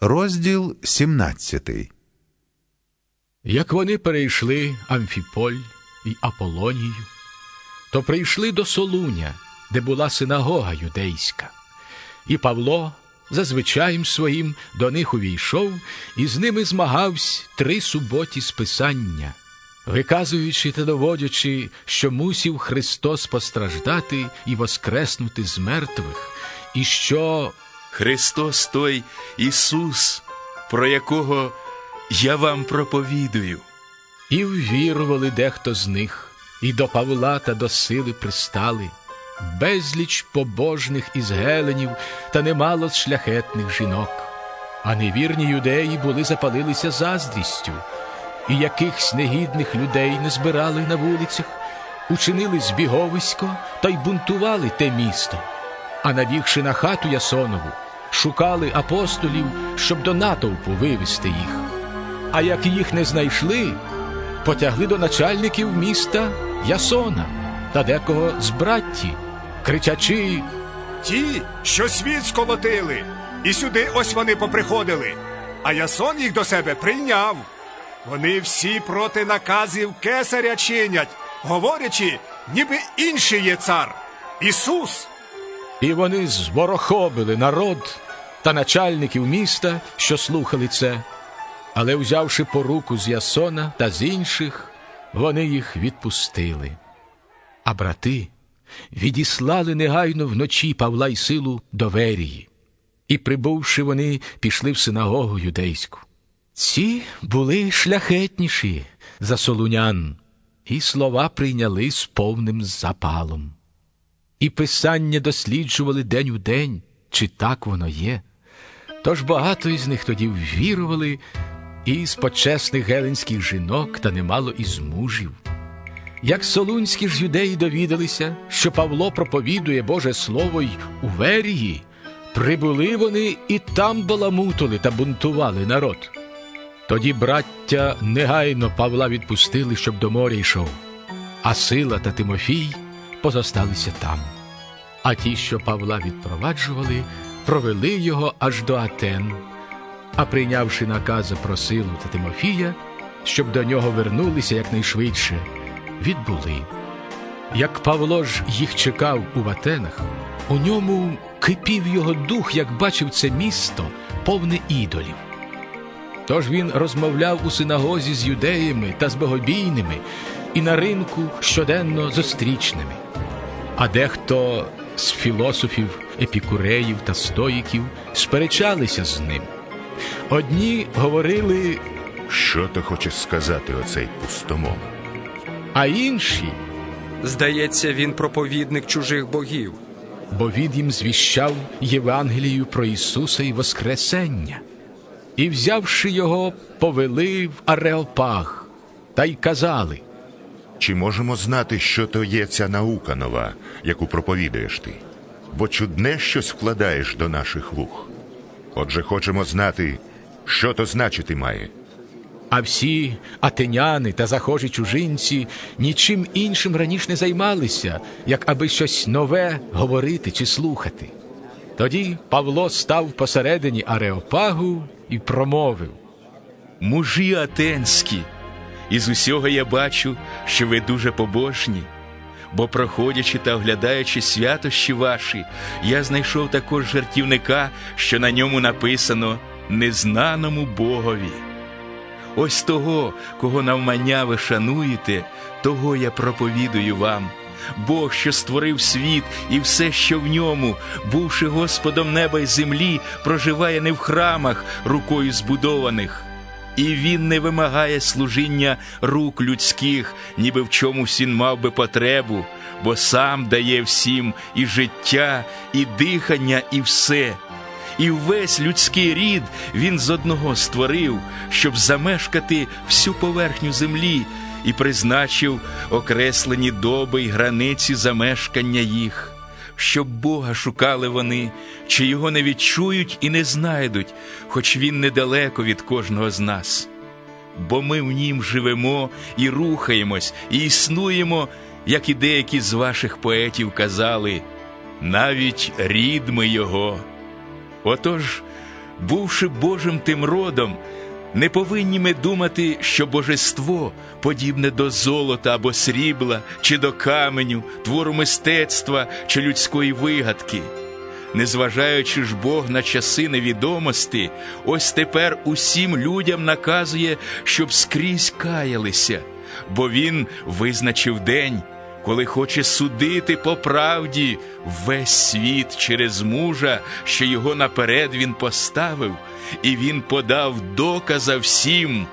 Розділ 17 Як вони перейшли Амфіполь і Аполонію, то прийшли до Солуня, де була синагога юдейська. І Павло, зазвичаєм своїм, до них увійшов і з ними змагався три суботі з Писання, виказуючи та доводячи, що мусів Христос постраждати і воскреснути з мертвих, і що Христос той Ісус, про якого я вам проповідую. І ввірували дехто з них, і до Павла та до сили пристали, безліч побожних із геленів та немало шляхетних жінок. А невірні юдеї були запалилися заздрістю, і якихось негідних людей не збирали на вулицях, учинили збіговисько та й бунтували те місто. А набігши на хату Ясонову, шукали апостолів, щоб до натовпу вивести їх. А як їх не знайшли, потягли до начальників міста Ясона та декого з братті, кричачи Ті, що світ сколотили, і сюди ось вони поприходили, а Ясон їх до себе прийняв. Вони всі проти наказів кесаря чинять, говорячи, ніби інший є цар Ісус. І вони зворохобили народ та начальників міста, що слухали це. Але, взявши поруку з Ясона та з інших, вони їх відпустили. А брати відіслали негайно вночі Павла й силу до Верії. І, прибувши, вони пішли в синагогу юдейську. Ці були шляхетніші за солунян, і слова прийняли з повним запалом. І писання досліджували день у день, чи так воно є. Тож багато із них тоді ввірували і з почесних геленських жінок, та немало із мужів. Як солунські ж юдеї довідалися, що Павло проповідує Боже Слово й у Верії, прибули вони і там баламутили та бунтували народ. Тоді браття негайно Павла відпустили, щоб до моря йшов, а Сила та Тимофій позосталися там. А ті, що Павла відпроваджували, провели його аж до Атен, а прийнявши накази про силу та Тимофія, щоб до нього вернулися якнайшвидше, відбули. Як Павло ж їх чекав у Атенах, у ньому кипів його дух, як бачив це місто, повне ідолів. Тож він розмовляв у синагозі з юдеями та з богобійними і на ринку щоденно зустрічними. А дехто з філософів, епікуреїв та стоїків сперечалися з ним. Одні говорили, Що ти хочеш сказати оцей пустомов? а інші, Здається, він проповідник чужих богів. бо він їм звіщав Євангелію про Ісуса і Воскресення. І, взявши його, повели в Ареопаг та й казали. Чи можемо знати, що то є ця наука нова, яку проповідуєш ти? Бо чудне щось вкладаєш до наших вух. Отже, хочемо знати, що то значити має. А всі атеняни та захожі чужинці нічим іншим раніше не займалися, як аби щось нове говорити чи слухати. Тоді Павло став посередині Ареопагу і промовив. Мужі атенські, із усього я бачу, що ви дуже побожні, бо, проходячи та оглядаючи святощі ваші, я знайшов також жертівника, що на ньому написано незнаному Богові. Ось того, кого навмання ви шануєте, того я проповідую вам. Бог, що створив світ і все, що в ньому, бувши Господом неба й землі, проживає не в храмах, рукою збудованих. І він не вимагає служіння рук людських, ніби в чомусь він мав би потребу, бо сам дає всім і життя, і дихання, і все. І весь людський рід він з одного створив, щоб замешкати всю поверхню землі, і призначив окреслені доби й границі замешкання їх, щоб Бога шукали вони, чи його не відчують і не знайдуть, хоч він недалеко від кожного з нас. Бо ми в нім живемо і рухаємось, і існуємо, як і деякі з ваших поетів казали, навіть рід ми його. Отож, бувши Божим тим родом, не повинні ми думати, що божество подібне до золота або срібла, чи до каменю, твору мистецтва чи людської вигадки. Незважаючи ж Бог на часи невідомості, ось тепер усім людям наказує, щоб скрізь каялися, бо Він визначив день, коли хоче судити по правді весь світ через мужа, що його наперед він поставив, і він подав доказа всім,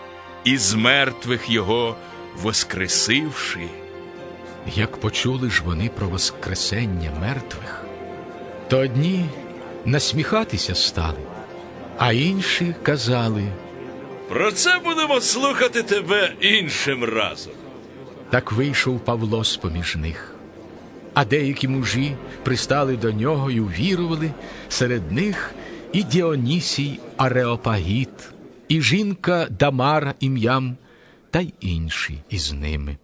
із мертвих його воскресивши. Як почули ж вони про воскресення мертвих, то одні насміхатися стали, а інші казали. Про це будемо слухати тебе іншим разом. Так вийшов Павло з поміж них. А деякі мужі пристали до нього і увірували, серед них і Діонісій Ареопагіт, і жінка Дамара ім'ям, та й інші із ними.